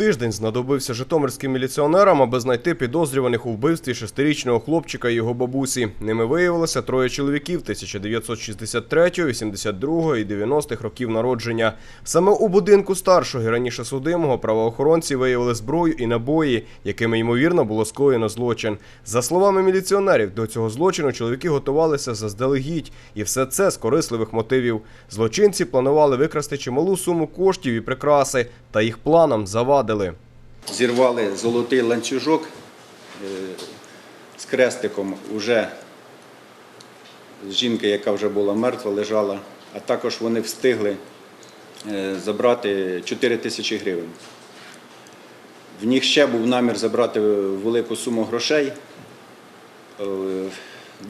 тиждень знадобився житомирським міліціонерам, аби знайти підозрюваних у вбивстві шестирічного хлопчика і його бабусі. Ними виявилося троє чоловіків 1963, 82 і 90-х років народження. Саме у будинку старшого і раніше судимого правоохоронці виявили зброю і набої, якими ймовірно було скоєно злочин. За словами міліціонерів, до цього злочину чоловіки готувалися заздалегідь, і все це з корисливих мотивів. Злочинці планували викрасти чималу суму коштів і прикраси, та їх планам завадили. Зірвали золотий ланцюжок е, з крестиком уже жінки, яка вже була мертва, лежала, а також вони встигли е, забрати 4 тисячі гривень. В них ще був намір забрати велику суму грошей. Е,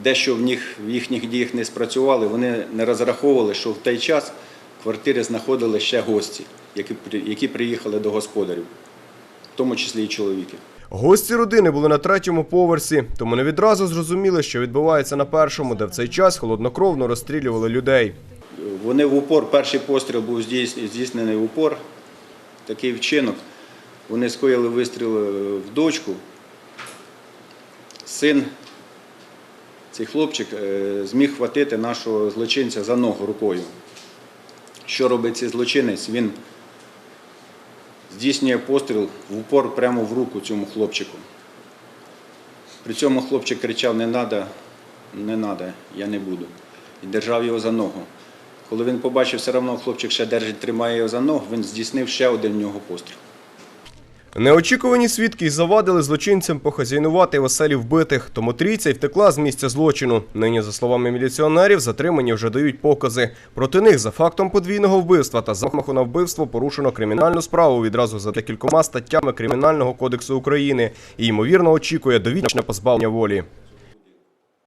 Дещо в них в їхніх діях не спрацювали. Вони не розраховували, що в той час квартирі знаходили ще гості, які, приїхали до господарів, в тому числі і чоловіки. Гості родини були на третьому поверсі, тому не відразу зрозуміли, що відбувається на першому, де в цей час холоднокровно розстрілювали людей. Вони в упор, перший постріл був здійснений в упор, такий вчинок. Вони скоїли вистріл е, в дочку. Син, цей хлопчик, е, зміг хватити нашого злочинця за ногу рукою. Що робить цей злочинець? Він здійснює постріл в упор прямо в руку цьому хлопчику. При цьому хлопчик кричав: не треба, не треба, я не буду. І держав його за ногу. Коли він побачив, все одно хлопчик ще держить, тримає його за ногу, він здійснив ще один в нього постріл. Неочікувані свідки завадили злочинцям похазяйнувати в оселі вбитих, тому трійця й втекла з місця злочину. Нині, за словами міліціонерів, затримані вже дають покази. Проти них за фактом подвійного вбивства та замаху на вбивство порушено кримінальну справу відразу за декількома статтями Кримінального кодексу України і ймовірно очікує довічне позбавлення волі.